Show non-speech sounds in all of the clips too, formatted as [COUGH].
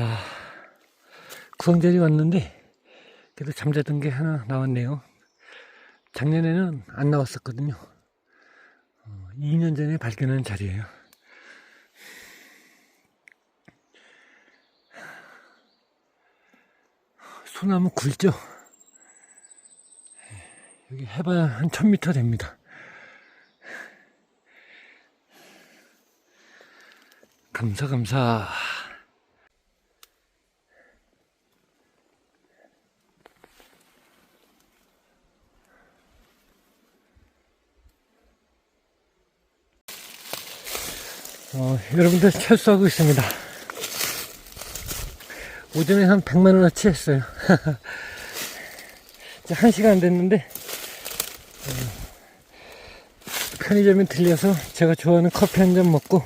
아, 구황절이 왔는데, 그래도 잠자던 게 하나 나왔네요. 작년에는 안 나왔었거든요. 어, 2년 전에 발견한 자리예요. 소나무 굵죠? 여기 해봐야 한 1000m 됩니다. 감사, 감사. 어, 여러분들 철수하고 있습니다. 오전에 한 100만원어치 했어요. [LAUGHS] 이제 1시간 됐는데, 어, 편의점에 들려서 제가 좋아하는 커피 한 잔 먹고,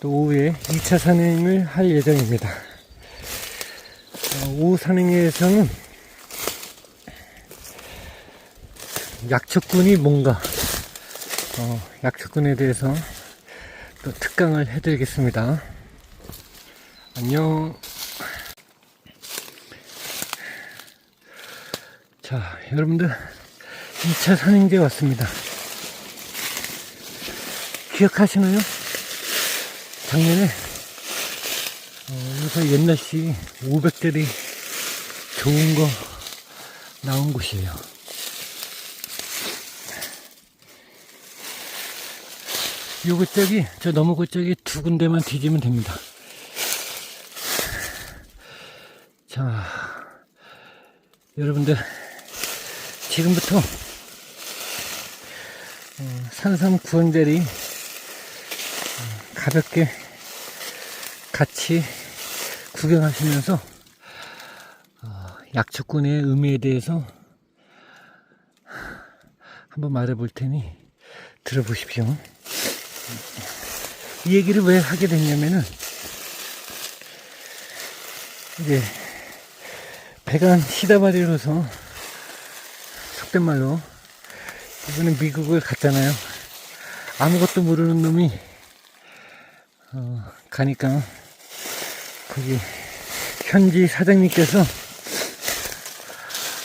또 오후에 2차 산행을 할 예정입니다. 어, 오후 산행에서는 약초꾼이 뭔가, 어, 약초꾼에 대해서 또 특강을 해드리겠습니다. 안녕. 자, 여러분들 2차 산행제 왔습니다. 기억하시나요? 작년에 어, 여기서 옛날식 500대리 좋은 거 나온 곳이에요. 요 그쪽이 저 너머 그쪽이 두 군데만 뒤지면 됩니다. 자, 여러분들 지금부터 어, 산삼 구원대리 어, 가볍게 같이 구경하시면서 어, 약초꾼의 의미에 대해서 한번 말해볼 테니 들어보십시오. 이 얘기를 왜 하게 됐냐면은 이제 배가 시다바리로서 속된 말로 이번에 미국을 갔잖아요. 아무것도 모르는 놈이 어, 가니까 거기 현지 사장님께서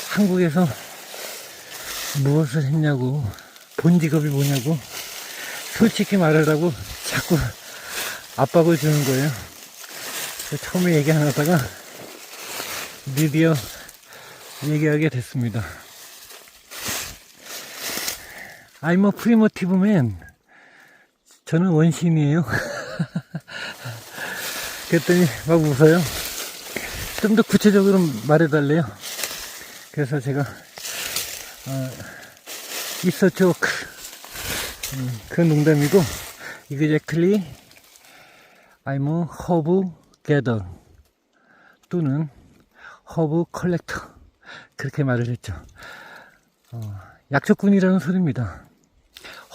한국에서 무엇을 했냐고 본 직업이 뭐냐고 솔직히 말하라고 자꾸 압박을 주는 거예요. 처음에 얘기 안 하다가 드디어 얘기하게 됐습니다. I'm a primitive man. 저는 원신이에요. [LAUGHS] 그랬더니 막 웃어요. 좀 더 구체적으로 말해달래요. 그래서 제가, 어, 있어 조크. 음, 그 농담이고, exactly I'm a herb gatherer 또는 herb collector 그렇게 말을 했죠. 어, 약초꾼이라는 소리입니다.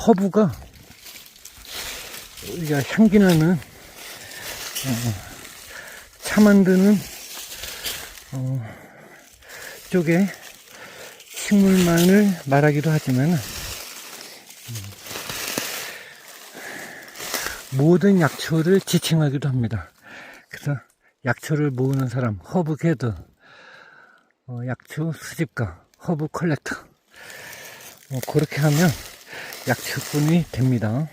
허브가 우리가 향기 나는 어, 차 만드는 어, 쪽에 식물만을 말하기도 하지만 모든 약초를 지칭하기도 합니다. 그래서 약초를 모으는 사람, 허브 게더, 어, 약초 수집가, 허브 컬렉터. 어, 그렇게 하면 약초꾼이 됩니다.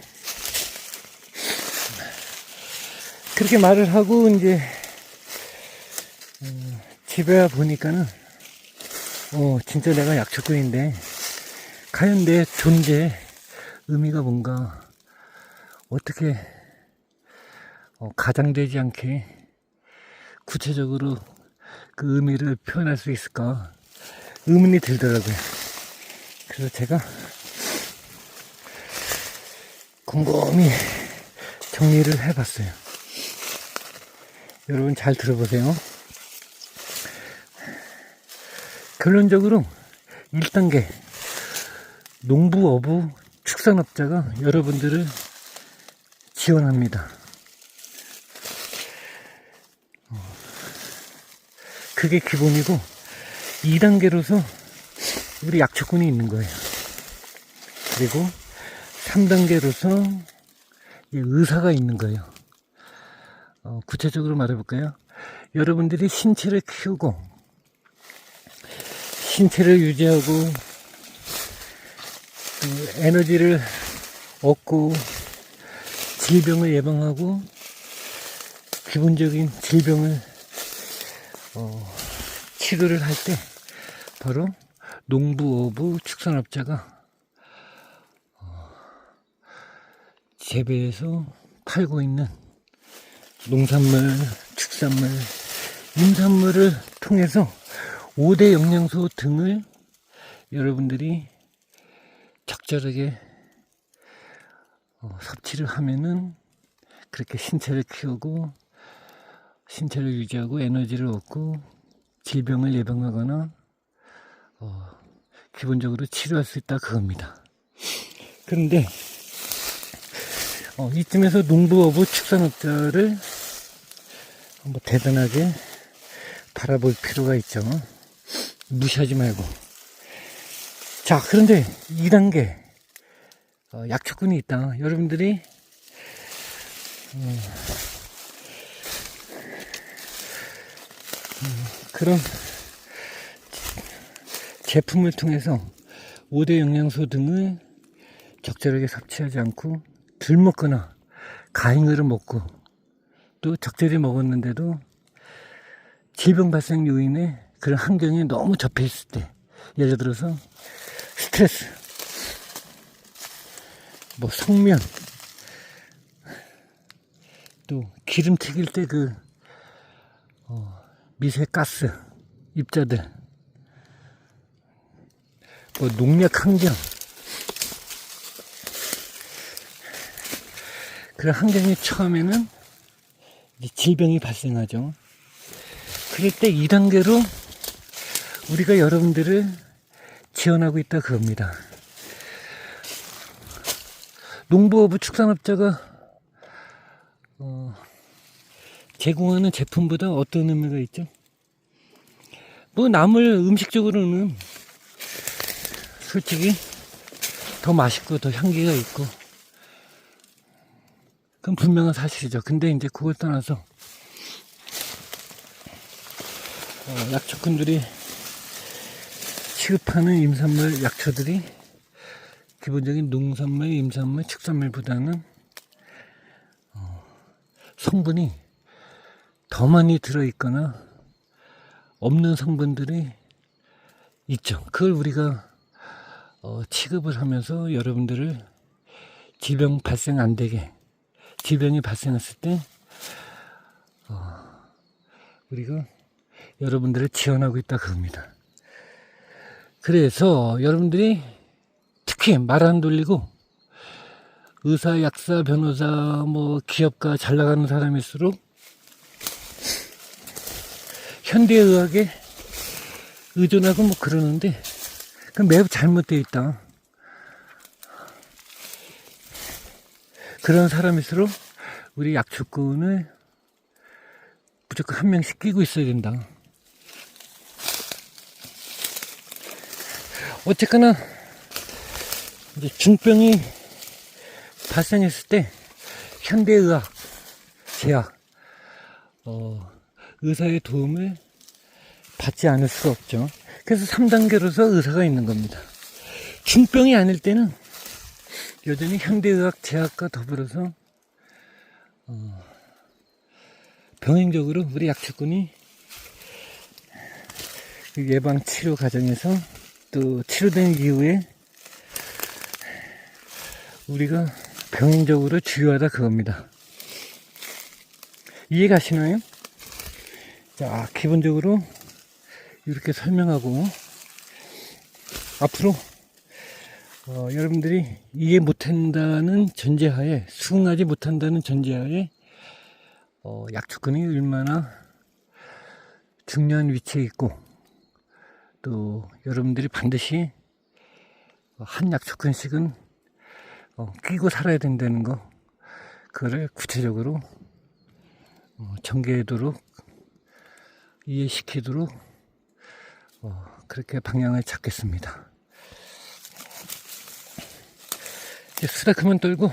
그렇게 말을 하고 이제 음, 집에 와 보니까는 어 진짜 내가 약초꾼인데 과연 내 존재 의미가 뭔가 어떻게 어, 가장되지 않게 구체적으로 그 의미를 표현할 수 있을까 의문이 들더라고요. 그래서 제가 곰곰이 정리를 해봤어요. 여러분 잘 들어보세요. 결론적으로 1단계 농부, 어부, 축산업자가 여러분들을 지원합니다. 어, 그게 기본이고 2단계로서 우리 약초꾼이 있는 거예요. 그리고 3단계로서 의사가 있는 거예요. 어, 구체적으로 말해볼까요? 여러분들이 신체를 키우고 신체를 유지하고 또 에너지를 얻고 질병을 예방하고 기본적인 질병을 어, 치료를 할 때 바로 농부, 어부, 축산업자가 어, 재배해서 팔고 있는 농산물, 축산물, 임산물을 통해서 5대 영양소 등을 여러분들이 적절하게 어, 섭취를 하면은 그렇게 신체를 키우고 신체를 유지하고 에너지를 얻고 질병을 예방하거나 어, 기본적으로 치료할 수 있다 그겁니다. 그런데 어, 이쯤에서 농부어부 축산업자를 뭐 대단하게 바라볼 필요가 있죠. 무시하지 말고. 자, 그런데 2단계 어, 약초군이 있다. 여러분들이 음, 음, 그런 제품을 통해서 5대 영양소 등을 적절하게 섭취하지 않고 덜 먹거나 가잉으로 먹고 또 적절히 먹었는데도 질병 발생 요인에 그런 환경에 너무 접해 있을 때 예를 들어서 스트레스 뭐 속면 또 기름 튀길 때그 어, 미세 가스 입자들 뭐 농약 환경 그런 환경에 처음에는 질병이 발생하죠. 그럴 때 2단계로 우리가 여러분들을 지원하고 있다 그겁니다. 농부어부 축산업자가 어, 제공하는 제품보다 어떤 의미가 있죠? 뭐 나물 음식적으로는 솔직히 더 맛있고 더 향기가 있고 그건 분명한 사실이죠. 근데 이제 그걸 떠나서 어, 약초꾼들이 취급하는 임산물 약초들이 기본적인 농산물, 임산물, 축산물보다는 어, 성분이 더 많이 들어있거나 없는 성분들이 있죠. 그걸 우리가 어, 취급을 하면서 여러분들을 질병 발생 안 되게 질병이 발생했을 때 어, 우리가 여러분들을 지원하고 있다 그럽니다. 그래서 여러분들이 특히 말안 돌리고 의사, 약사, 변호사, 뭐 기업가 잘 나가는 사람일수록 현대의학에 의존하고 뭐 그러는데 그 매우 잘못되어 있다. 그런 사람일수록 우리 약초꾼을 무조건 한 명씩 끼고 있어야 된다. 어쨌거나 이제 중병이 발생했을 때 현대의학, 제약, 어, 의사의 도움을 받지 않을 수가 없죠. 그래서 3단계로서 의사가 있는 겁니다. 중병이 아닐 때는 여전히 현대의학 제약과 더불어서 어, 병행적으로 우리 약초꾼이 그 예방 치료 과정에서 또 치료된 이후에 우리가 병행적으로 주요하다 그겁니다. 이해 가시나요? 자, 기본적으로 이렇게 설명하고 앞으로 어, 여러분들이 이해 못한다는 전제하에 수긍하지 못한다는 전제하에 어, 약초권이 얼마나 중요한 위치에 있고 또 여러분들이 반드시 한 약초권씩은 어, 끼고 살아야 된다는 거 그거를 구체적으로 어, 전개하도록 이해시키도록 어, 그렇게 방향을 잡겠습니다. 이제 수다 그만 떨고 어,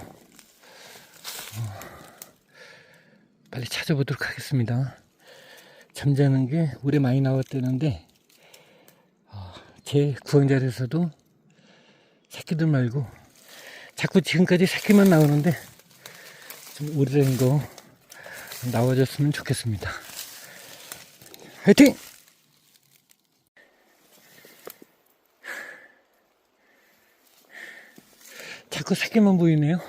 빨리 찾아보도록 하겠습니다. 잠자는 게 올해 많이 나왔다는데 어, 제 구황자리에서도 새끼들 말고 자꾸 지금까지 새끼만 나오는데 좀 오래된 거 나와줬으면 좋겠습니다. 화이팅! 자꾸 새끼만 보이네요.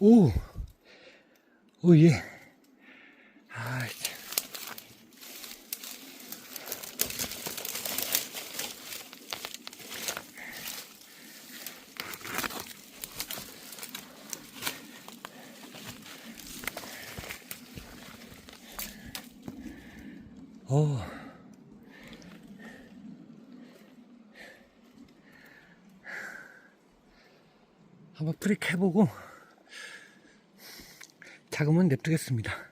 오, 오, 예. 어. 한번 프릭 해보고 작으면 냅두겠습니다.